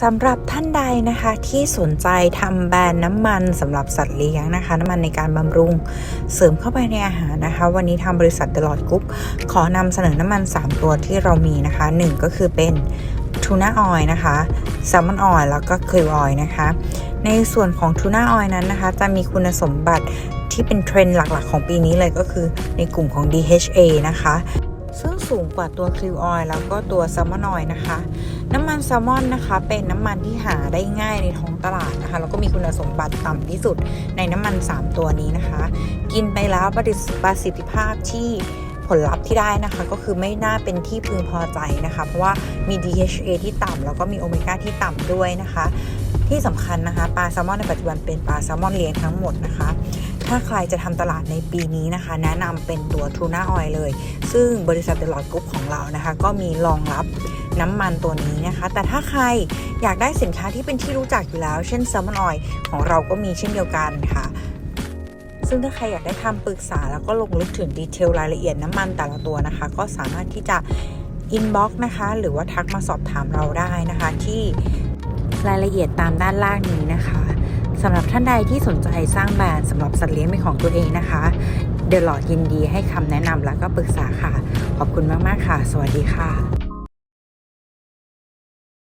สำหรับท่านใดนะคะที่สนใจทำแบรนด์น้ำมันสำหรับสัตว์เลี้ยงนะคะ น้ำมันในการบำรุงเสริมเข้าไปในอาหารนะคะ วันนี้ทางบริษัท The Lord Group ขอนำเสนอน้ำมัน 3 ตัวที่เรามีนะคะหนึ่งก็คือเป็นทูน่าออยนะคะแซลมอนออยแล้วก็คลิวออยนะคะ ในส่วนของทูน่าออยนั้นนะคะ จะมีคุณสมบัติที่เป็นเทรนด์หลักๆ ของปีนี้เลยก็คือในกลุ่มของ DHA นะคะ ซึ่งสูงกว่าตัวคลิวออยแล้วก็ตัวแซลมอนออยนะคะ น้ำมันแซลมอนนะคะ เป็นน้ำมันที่หาได้ง่ายในท้องตลาดนะคะแล้วก็มีคุณสมบัติต่ำที่สุดในน้ำมัน 3 ตัวนี้นะคะ กินไปแล้วประสิทธิภาพที่ผลลัพธ์ที่ได้นะคะก็คือไม่น่าเป็นที่พึงพอใจนะคะ เพราะว่ามี DHA ที่ต่ำแล้วก็มีโอเมก้าที่ต่ำด้วยนะคะ ที่สำคัญนะคะปลาแซลมอนในปัจจุบันเป็นปลาแซลมอนเลี้ยงทั้งหมดนะคะ ถ้าใครจะทำตลาดในปีนี้นะคะ แนะนำเป็นตัวทูน่าออยเลย ซึ่งบริษัทเดลอดกรุ๊ปของเรานะคะ ก็มีรองรับน้ำมันตัวนี้นะคะ แต่ถ้าใครอยากได้สินค้าที่เป็นที่รู้จักอยู่แล้ว เช่นแซลมอนออยของเราก็มีเช่นเดียวกันค่ะซึ่งถ้าใครอยากได้คำปรึกษาแล้วก็ลงลึกถึงดีเทลรายละเอียดน้ำมันแต่ละตัวนะคะ ก็สามารถที่จะอินบ็อกซ์นะคะ หรือว่าทักมาสอบถามเราได้นะคะ ที่รายละเอียดตามด้านล่างนี้นะคะ สำหรับท่านใดที่สนใจสร้างแบรนด์สำหรับสัตว์เลี้ยงเป็นของตัวเองนะคะ เดลอดยินดีให้คำแนะนำแล้วก็ปรึกษาค่ะ ขอบคุณมาก ๆ ค่ะ สวัสดีค่ะ